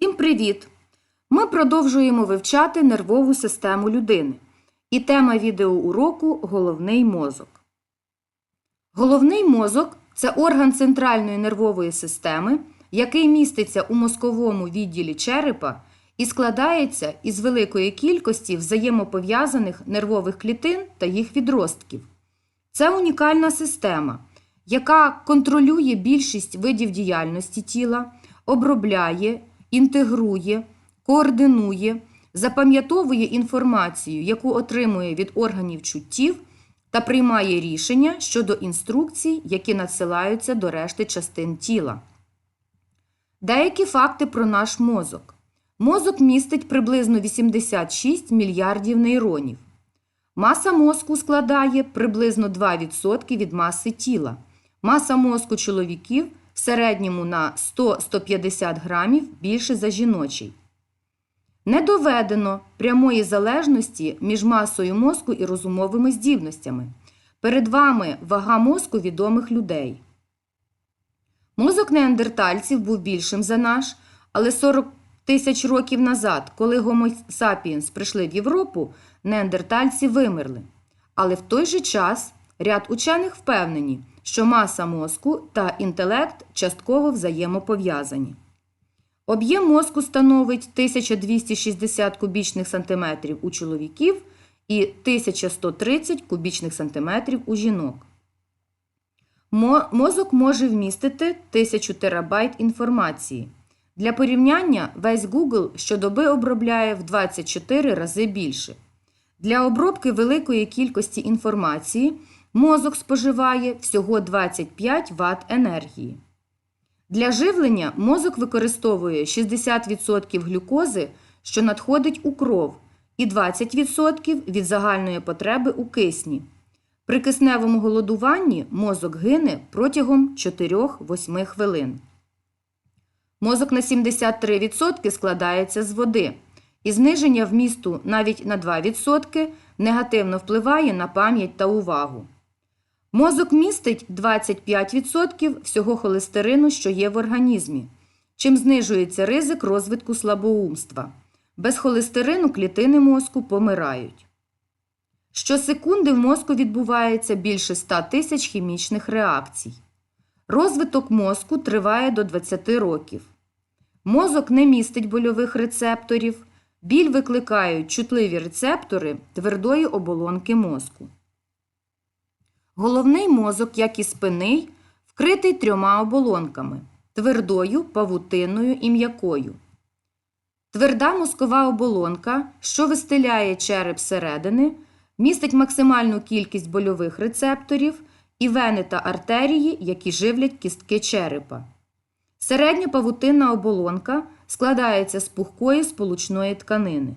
Всім привіт! Ми продовжуємо вивчати нервову систему людини. І тема відеоуроку головний мозок. Головний мозок це орган центральної нервової системи, який міститься у мозковому відділі черепа і складається із великої кількості взаємопов'язаних нервових клітин та їх відростків. Це унікальна система, яка контролює більшість видів діяльності тіла, обробляє, інтегрує, координує, запам'ятовує інформацію, яку отримує від органів чуттів, та приймає рішення щодо інструкцій, які надсилаються до решти частин тіла. Деякі факти про наш мозок. Мозок містить приблизно 86 мільярдів нейронів. Маса мозку складає приблизно 2% від маси тіла. Маса мозку чоловіків в середньому на 100-150 грамів більше за жіночий. Не доведено прямої залежності між масою мозку і розумовими здібностями. Перед вами вага мозку відомих людей. Мозок неандертальців був більшим за наш, але 40 тисяч років назад, коли Homo sapiens прийшли в Європу, неандертальці вимерли. Але в той же час ряд учених впевнені, що маса мозку та інтелект частково взаємопов'язані. Об'єм мозку становить 1260 кубічних сантиметрів у чоловіків і 1130 кубічних сантиметрів у жінок. Мозок може вмістити 1000 терабайт інформації. Для порівняння весь Google щодоби обробляє в 24 рази більше. Для обробки великої кількості інформації мозок споживає всього 25 Вт енергії. Для живлення мозок використовує 60% глюкози, що надходить у кров, і 20% від загальної потреби у кисні. При кисневому голодуванні мозок гине протягом 4-8 хвилин. Мозок на 73% складається з води, і зниження вмісту навіть на 2% негативно впливає на пам'ять та увагу. Мозок містить 25% всього холестерину, що є в організмі, чим знижується ризик розвитку слабоумства. Без холестерину клітини мозку помирають. Щосекунди в мозку відбувається більше 100 тисяч хімічних реакцій. Розвиток мозку триває до 20 років. Мозок не містить больових рецепторів. Біль викликають чутливі рецептори твердої оболонки мозку. Головний мозок, як і спинний, вкритий трьома оболонками твердою, павутинною і м'якою. Тверда мозкова оболонка, що вистеляє череп зсередини, містить максимальну кількість больових рецепторів і вени та артерії, які живлять кістки черепа. Середня павутинна оболонка складається з пухкої сполучної тканини.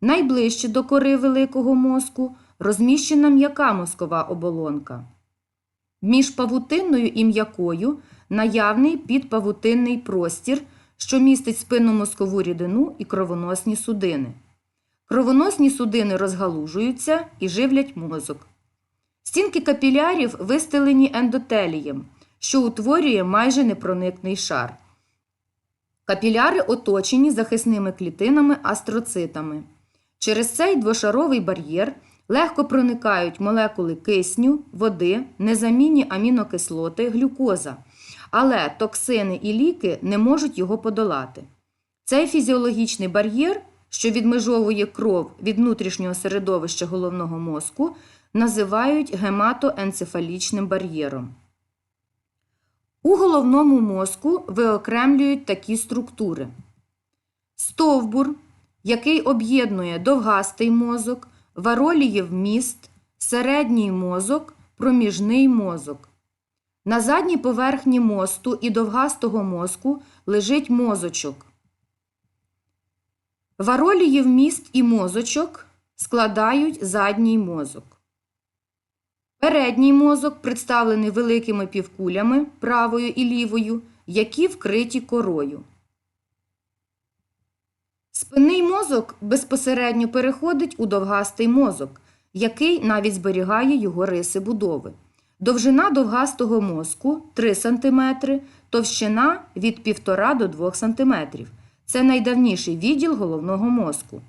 Найближче до кори великого мозку розміщена м'яка мозкова оболонка. Між павутинною і м'якою наявний підпавутинний простір, що містить спинномозкову рідину і кровоносні судини. Кровоносні судини розгалужуються і живлять мозок. Стінки капілярів вистелені ендотелієм, що утворює майже непроникний шар. Капіляри оточені захисними клітинами астроцитами. Через цей двошаровий бар'єр легко проникають молекули кисню, води, незамінні амінокислоти, глюкоза, але токсини і ліки не можуть його подолати. Цей фізіологічний бар'єр, що відмежовує кров від внутрішнього середовища головного мозку, називають гематоенцефалічним бар'єром. У головному мозку виокремлюють такі структури: стовбур, який об'єднує довгастий мозок, варолієв міст, середній мозок, проміжний мозок. На задній поверхні мосту і довгастого мозку лежить мозочок. Варолієв міст і мозочок складають задній мозок. Передній мозок представлений великими півкулями правою і лівою, які вкриті корою. Спинний мозок безпосередньо переходить у довгастий мозок, який навіть зберігає його риси будови. Довжина довгастого мозку 3 см, товщина від 1,5 до 2 см. Це найдавніший відділ головного мозку.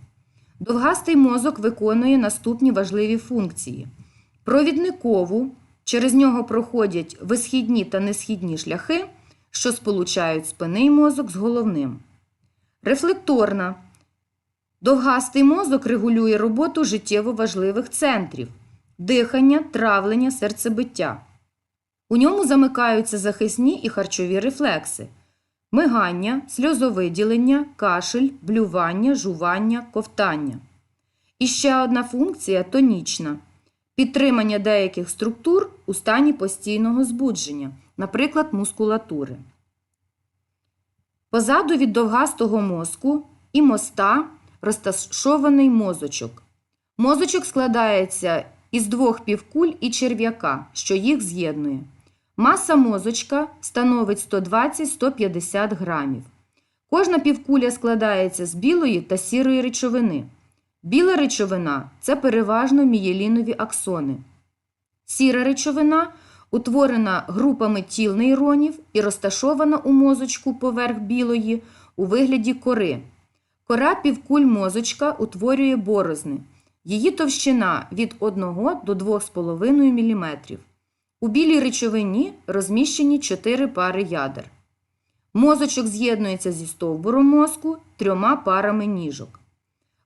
Довгастий мозок виконує наступні важливі функції: провідникову, через нього проходять висхідні та несхідні шляхи, що сполучають спинний мозок з головним. Рефлекторна. Довгастий мозок регулює роботу життєво важливих центрів дихання, травлення, серцебиття. У ньому замикаються захисні і харчові рефлекси мигання, сльозовиділення, кашель, блювання, жування, ковтання. І ще одна функція тонічна підтримання деяких структур у стані постійного збудження, наприклад, мускулатури. Позаду від довгастого мозку і моста розташований мозочок. Мозочок складається із двох півкуль і черв'яка, що їх з'єднує. Маса мозочка становить 120-150 грамів. Кожна півкуля складається з білої та сірої речовини. Біла речовина це переважно мієлінові аксони. Сіра речовина утворена групами тіл нейронів і розташована у мозочку поверх білої у вигляді кори. Кора півкуль мозочка утворює борозни. Її товщина від 1 до 2,5 мм. У білій речовині розміщені 4 пари ядер. Мозочок з'єднується зі стовбуром мозку трьома парами ніжок.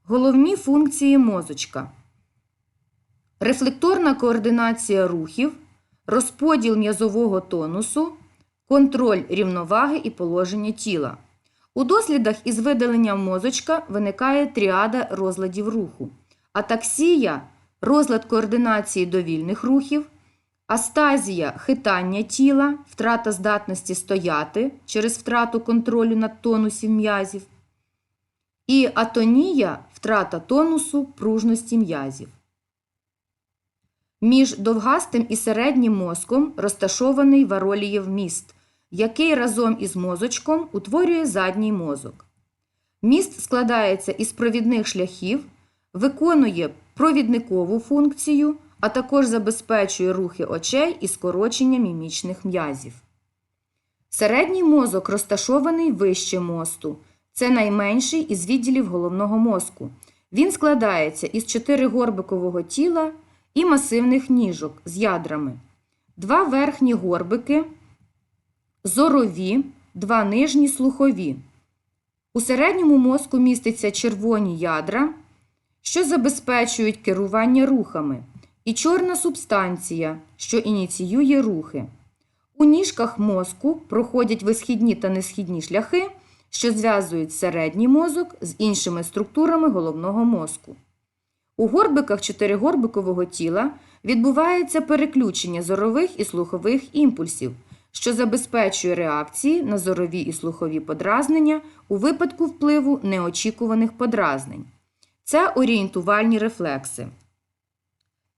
Головні функції мозочка. Рефлекторна координація рухів, розподіл м'язового тонусу, контроль рівноваги і положення тіла. У дослідах із видаленням мозочка виникає тріада розладів руху. Атаксія розлад координації довільних рухів, астазія хитання тіла, втрата здатності стояти через втрату контролю над тонусів м'язів. І атонія втрата тонусу пружності м'язів. Між довгастим і середнім мозком розташований варолієв міст, який разом із мозочком утворює задній мозок. Міст складається із провідних шляхів, виконує провідникову функцію, а також забезпечує рухи очей і скорочення мімічних м'язів. Середній мозок розташований вище мосту. Це найменший із відділів головного мозку. Він складається із чотиригорбикового тіла і масивних ніжок з ядрами. Два верхні горбики, зорові, два нижні слухові. У середньому мозку містяться червоні ядра, що забезпечують керування рухами, і чорна субстанція, що ініціює рухи. У ніжках мозку проходять висхідні та несхідні шляхи, що зв'язують середній мозок з іншими структурами головного мозку. У горбиках чотиригорбикового тіла відбувається переключення зорових і слухових імпульсів, що забезпечує реакції на зорові і слухові подразнення у випадку впливу неочікуваних подразнень. Це орієнтувальні рефлекси.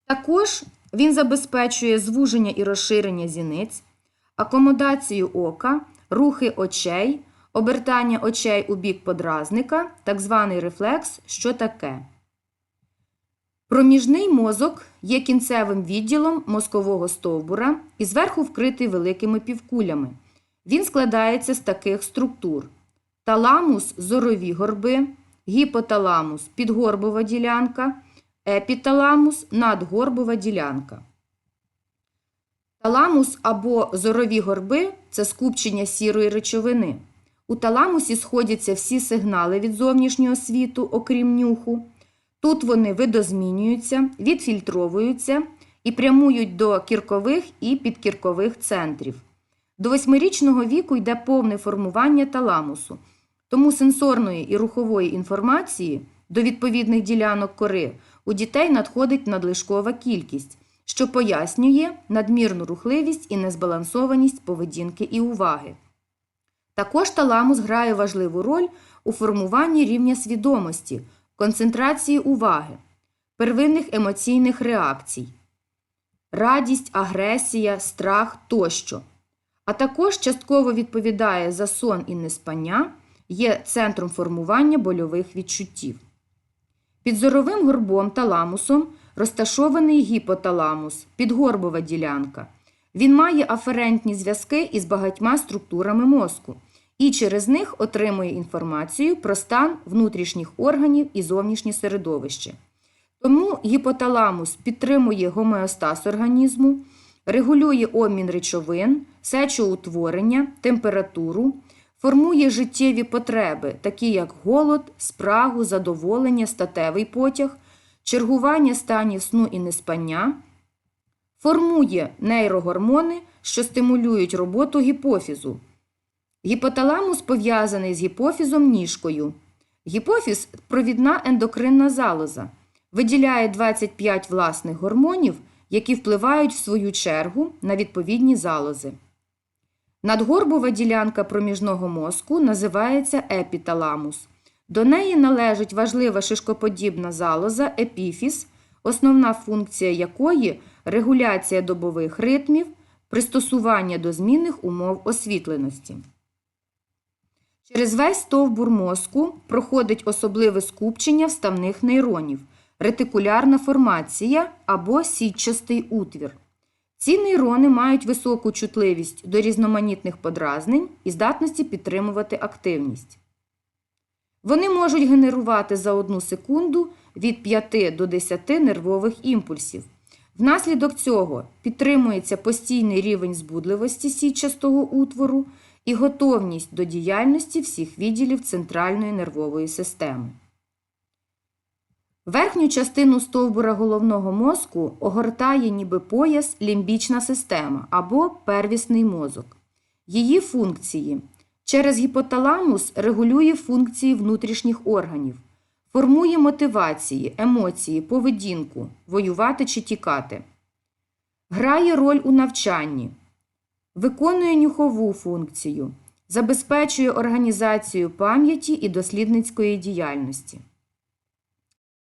Також він забезпечує звуження і розширення зіниць, акомодацію ока, рухи очей, обертання очей у бік подразника, так званий рефлекс, що таке. Проміжний мозок є кінцевим відділом мозкового стовбура і зверху вкритий великими півкулями. Він складається з таких структур: таламус зорові горби, гіпоталамус підгорбова ділянка, епіталамус надгорбова ділянка. Таламус або зорові горби це скупчення сірої речовини. У таламусі сходяться всі сигнали від зовнішнього світу, окрім нюху. Тут вони видозмінюються, відфільтровуються і прямують до кіркових і підкіркових центрів. До восьмирічного віку йде повне формування таламусу, тому сенсорної і рухової інформації до відповідних ділянок кори у дітей надходить надлишкова кількість, що пояснює надмірну рухливість і незбалансованість поведінки і уваги. Також таламус грає важливу роль у формуванні рівня свідомості концентрації уваги, первинних емоційних реакцій, радість, агресія, страх тощо, а також частково відповідає за сон і неспання, є центром формування больових відчуттів. Під зоровим горбом таламусом розташований гіпоталамус, підгорбова ділянка. Він має аферентні зв'язки із багатьма структурами мозку і через них отримує інформацію про стан внутрішніх органів і зовнішнє середовище. Тому гіпоталамус підтримує гомеостаз організму, регулює обмін речовин, сечоутворення, температуру, формує життєві потреби, такі як голод, спрагу, задоволення, статевий потяг, чергування станів сну і неспання, формує нейрогормони, що стимулюють роботу гіпофізу. Гіпоталамус пов'язаний з гіпофізом ніжкою. Гіпофіз провідна ендокринна залоза. Виділяє 25 власних гормонів, які впливають в свою чергу на відповідні залози. Надгорбова ділянка проміжного мозку називається епіталамус. До неї належить важлива шишкоподібна залоза епіфіз, основна функція якої регуляція добових ритмів, пристосування до змінних умов освітленості. Через весь стовбур мозку проходить особливе скупчення вставних нейронів, ретикулярна формація або сітчастий утвір. Ці нейрони мають високу чутливість до різноманітних подразнень і здатності підтримувати активність. Вони можуть генерувати за одну секунду від 5 до 10 нервових імпульсів. Внаслідок цього підтримується постійний рівень збудливості сітчастого утвору і готовність до діяльності всіх відділів центральної нервової системи. Верхню частину стовбура головного мозку огортає ніби пояс лімбічна система або первісний мозок. Її функції через гіпоталамус регулює функції внутрішніх органів, формує мотивації, емоції, поведінку, воювати чи тікати, грає роль у навчанні, виконує нюхову функцію, забезпечує організацію пам'яті і дослідницької діяльності.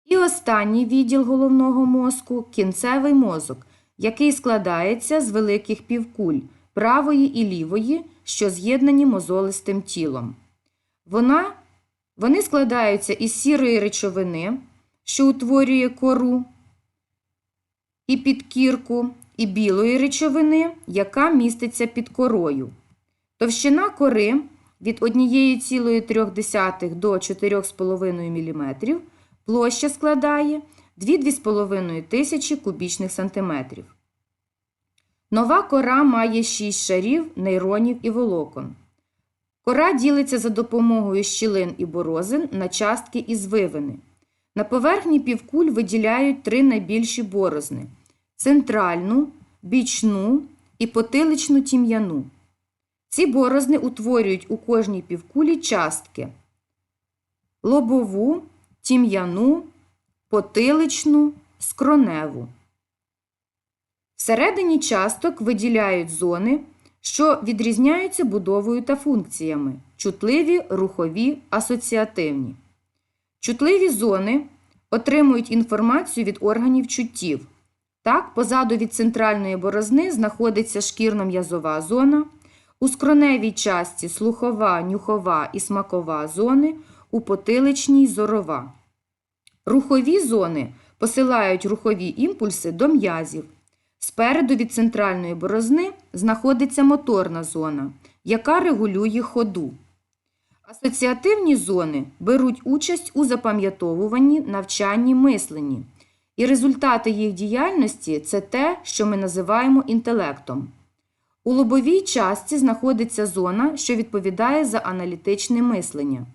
І останній відділ головного мозку кінцевий мозок, який складається з великих півкуль правої і лівої, що з'єднані мозолистим тілом. Вона, Вони складаються із сірої речовини, що утворює кору і підкірку, і білої речовини, яка міститься під корою. Товщина кори від 1,3 до 4,5 мм Площа складає 2-2,5 тисячі кубічних сантиметрів. Нова кора має 6 шарів, нейронів і волокон. Кора ділиться за допомогою щілин і борозин на частки і звивини. На поверхні півкуль виділяють три найбільші борозни центральну, бічну і потиличну тім'яну. Ці борозни утворюють у кожній півкулі частки лобову тім'яну, потиличну, скроневу. Всередині часток виділяють зони, що відрізняються будовою та функціями чутливі, рухові, асоціативні. Чутливі зони отримують інформацію від органів чуттів. Так, позаду від центральної борозни знаходиться шкірно-м'язова зона, у скроневій часті слухова, нюхова і смакова зони у потиличній зорова. Рухові зони посилають рухові імпульси до м'язів. Спереду від центральної борозни знаходиться моторна зона, яка регулює ходу. Асоціативні зони беруть участь у запам'ятовуванні, навчанні, мисленні. І результати їх діяльності це те, що ми називаємо інтелектом. У лобовій частці знаходиться зона, що відповідає за аналітичне мислення.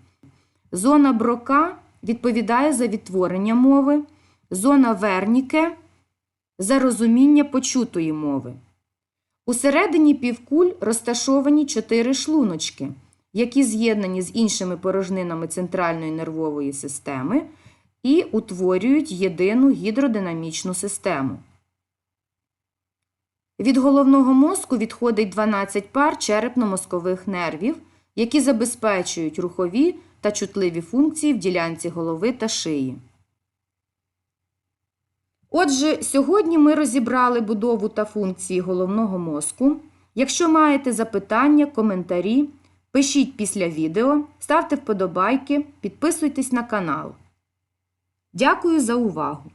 Зона брока відповідає за відтворення мови, зона верніке за розуміння почутої мови. Усередині півкуль розташовані чотири шлуночки, які з'єднані з іншими порожнинами центральної нервової системи і утворюють єдину гідродинамічну систему. Від головного мозку відходить 12 пар черепно-мозкових нервів, які забезпечують рухові та чутливі функції в ділянці голови та шиї. Отже, сьогодні ми розібрали будову та функції головного мозку. Якщо маєте запитання, коментарі, пишіть після відео, ставте вподобайки, підписуйтесь на канал. Дякую за увагу!